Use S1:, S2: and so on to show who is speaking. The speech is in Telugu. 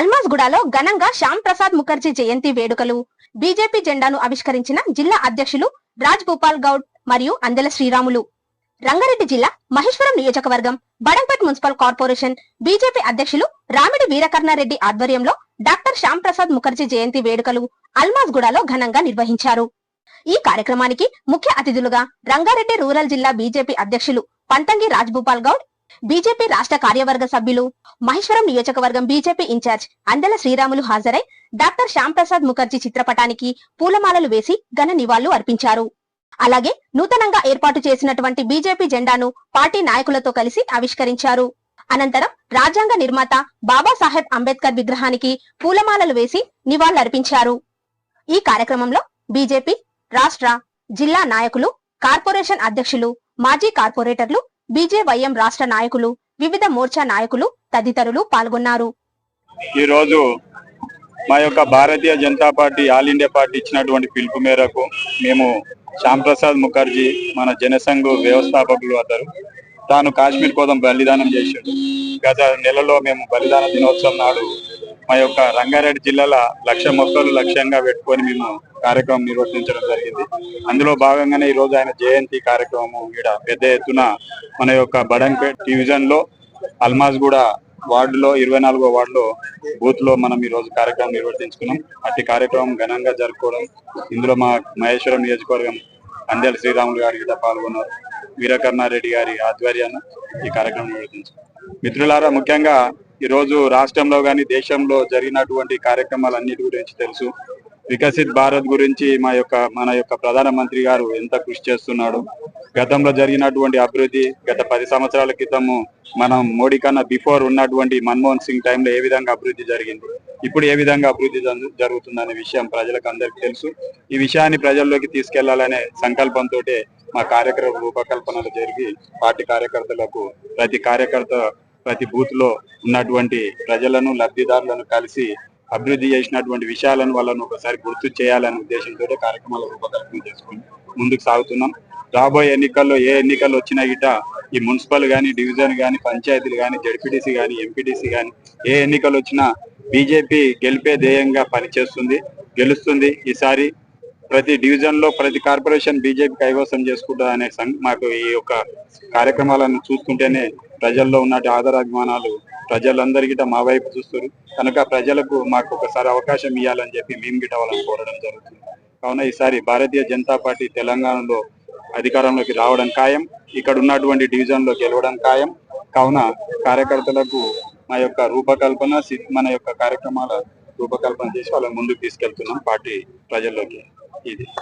S1: అల్మాజ్గూడలో ఘనంగా శ్యామ్ ప్రసాద్ ముఖర్జీ జయంతి వేడుకలు. బీజేపీ జెండాను ఆవిష్కరించిన జిల్లా అధ్యక్షులు రాజ్ భూపాల్ గౌడ్ మరియు అందెల శ్రీరాములు. రంగారెడ్డి జిల్లా మహేశ్వరం నియోజకవర్గం బడంపేట్ మున్సిపల్ కార్పొరేషన్ బీజేపీ అధ్యక్షులు రామిడి వీరకర్ణారెడ్డి ఆధ్వర్యంలో డాక్టర్ శ్యామ్ ప్రసాద్ ముఖర్జీ జయంతి వేడుకలు అల్మాజ్గూడలో ఘనంగా నిర్వహించారు. ఈ కార్యక్రమానికి ముఖ్య అతిథులుగా రంగారెడ్డి రూరల్ జిల్లా బీజేపీ అధ్యక్షులు పంతంగి రాజ్ భూపాల్ గౌడ్ బీజేపీ రాష్ట్ర కార్యవర్గ సభ్యులు మహేశ్వరం నియోజకవర్గం బీజేపీ ఇన్ఛార్జ్ అందెల శ్రీరాములు హాజరై డాక్టర్ శ్యామ్ ప్రసాద్ ముఖర్జీ చిత్రపటానికి పూలమాలలు వేసి ఘన నివాళులు అర్పించారు. అలాగే నూతనంగా ఏర్పాటు చేసినటువంటి బీజేపీ జెండాను పార్టీ నాయకులతో కలిసి ఆవిష్కరించారు. అనంతరం రాజ్యాంగ నిర్మాత బాబాసాహెబ్ అంబేద్కర్ విగ్రహానికి పూలమాలలు వేసి నివాళులర్పించారు ఈ కార్యక్రమంలో బీజేపీ రాష్ట్ర జిల్లా నాయకులు కార్పొరేషన్ అధ్యక్షులు మాజీ కార్పొరేటర్లు బీజేవైఎం రాష్ట్ర నాయకులు వివిధ మోర్చా నాయకులు తదితరులు పాల్గొన్నారు.
S2: ఈ రోజు మా యొక్క Bharatiya Janata party all India party ఇచ్చినటువంటి పిలుపు మేరకు మేము శ్యాంప్రసాద్ ముఖర్జీ మన జనసంఘ్ వ్యవస్థాపకులు అతను తాను కాశ్మీర్ కోసం బలిదానం చేశాడు. గత నెలలో మేము బలిదాన దినోత్సవం నాడు మా యొక్క రంగారెడ్డి జిల్లాల లక్ష మొక్కలు లక్ష్యంగా పెట్టుకొని మేము కార్యక్రమం నిర్వర్తించడం జరిగింది. అందులో భాగంగానే ఈ రోజు ఆయన జయంతి కార్యక్రమం ఇక్కడ పెద్ద ఎత్తున మన యొక్క బడంపేట్ డివిజన్లో అల్మాజ్ కూడా వార్డులో ఇరవై నాలుగో వార్డులో బూత్లో మనం ఈ రోజు కార్యక్రమం నిర్వర్తించుకున్నాం. అట్టి కార్యక్రమం ఘనంగా జరుపుకోవడం. ఇందులో మా మహేశ్వరం నియోజకవర్గం అందేల శ్రీరాములు గారు గిట్ట పాల్గొన్నారు. వీరకర్ణారెడ్డి గారి ఆధ్వర్యాన ఈ కార్యక్రమం నిర్వర్తించాం. మిత్రులారా ముఖ్యంగా ఈ రోజు రాష్ట్రంలో కానీ దేశంలో జరిగినటువంటి కార్యక్రమాలన్నిటి గురించి తెలుసు. వికసిత్ భారత్ గురించి మా యొక్క మన యొక్క ప్రధానమంత్రి గారు ఎంత కృషి చేస్తున్నాడు. గతంలో జరిగినటువంటి అభివృద్ధి గత పది సంవత్సరాల క్రితము మనం మోడీ కన్నా బిఫోర్ ఉన్నటువంటి మన్మోహన్ సింగ్ టైంలో ఏ విధంగా అభివృద్ధి జరిగింది ఇప్పుడు ఏ విధంగా అభివృద్ధి జరుగుతుందనే విషయం ప్రజలకు అందరికీ తెలుసు. ఈ విషయాన్ని ప్రజల్లోకి తీసుకెళ్ళాలనే సంకల్పంతో మా కార్యక్రమ రూపకల్పనలు జరిగి పార్టీ కార్యకర్తలకు ప్రతి కార్యకర్త ప్రతి బూత్లో ఉన్నటువంటి ప్రజలను లబ్ధిదారులను కలిసి అభివృద్ధి చేసినటువంటి విషయాలను వాళ్ళను ఒకసారి గుర్తు చేయాలనే ఉద్దేశంతో కార్యక్రమాల రూపకల్పన చేసుకుని ముందుకు సాగుతున్నాం. రాబోయే ఎన్నికల్లో ఏ ఎన్నికలు వచ్చినా గిట ఈ మున్సిపల్ గాని డివిజన్ గాని పంచాయతీలు గాని జడ్పీటీసీ గాని ఎంపీటీసీ గాని ఏ ఎన్నికలు వచ్చినా బీజేపీ గెలిపే ధ్యేయంగా పనిచేస్తుంది గెలుస్తుంది ఈసారి. ప్రతి డివిజన్లో ప్రతి కార్పొరేషన్ బీజేపీ కైవసం చేసుకుంటుంది అనే మాకు ఈ యొక్క కార్యక్రమాలను చూస్తుంటేనే ప్రజల్లో ఉన్నటి ఆదరాభిమానాలు ప్రజలందరికీ మా వైపు చూస్తారు. కనుక ప్రజలకు మాకు ఒకసారి అవకాశం ఇవ్వాలని చెప్పి మేము గిట వాళ్ళని కోరడం జరుగుతుంది. కావున ఈసారి భారతీయ జనతా పార్టీ తెలంగాణలో అధికారంలోకి రావడం ఖాయం. ఇక్కడ ఉన్నటువంటి డివిజన్లో గెలవడం ఖాయం. కావున కార్యకర్తలకు మా యొక్క రూపకల్పన మన యొక్క కార్యక్రమాల రూపకల్పన చేసి వాళ్ళని ముందుకు తీసుకెళ్తున్నాం పార్టీ ప్రజల్లోకి. Eat.